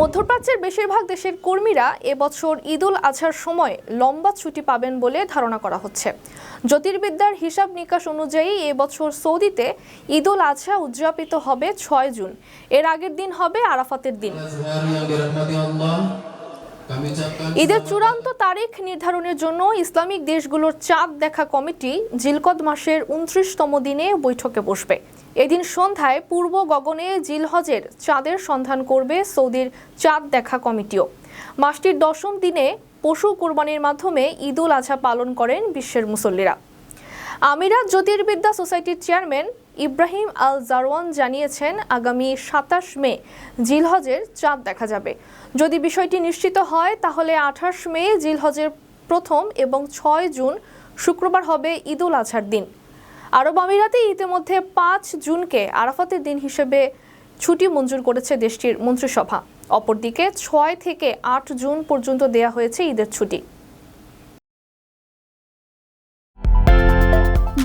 মধ্যপ্রাচ্যের বেশিরভাগ দেশের কর্মীরা এবছর ঈদুল আজহার সময় লম্বা ছুটি পাবেন বলে ধারণা করা হচ্ছে। জ্যোতির্বিদ্যার হিসাব নিকাশ অনুযায়ী এবছর সৌদিতে ঈদুল আজহা উদযাপিত হবে ছয় জুন। এর আগের দিন হবে আরাফাতের দিন। ঈদের চূড়ান্ত তারিখ নির্ধারণের জন্য ইসলামিক দেশগুলোর চাঁদ দেখা কমিটি জিলকদ মাসের উনত্রিশতম দিনে বৈঠকে বসবে। এদিন সন্ধ্যায় পূর্ব গগনে জিলহজের চাঁদের সন্ধান করবে সৌদির চাঁদ দেখা কমিটিও। মাসটির দশম দিনে পশু কোরবানির মাধ্যমে ঈদুল আজহা পালন করেন বিশ্বের মুসল্লিরা। আমিরাত জ্যোতির্বিদ্যা সোসাইটির চেয়ারম্যান ইব্রাহিম আল জারওয়ান জানিয়েছেন, আগামী সাতাশ মে জিলহজের চাঁদ দেখা যাবে। যদি বিষয়টি নিশ্চিত হয়, তাহলে আঠাশ মে জিলহজের প্রথম এবং ছয় জুন শুক্রবার হবে ঈদুল আজহার দিন। আরব আমিরাতে ইতিমধ্যে পাঁচ জুনকে আরাফাতের দিন হিসেবে ছুটি মঞ্জুর করেছে দেশটির মন্ত্রিসভা। অপরদিকে ছয় থেকে আট জুন পর্যন্ত দেয়া হয়েছে ঈদের ছুটি।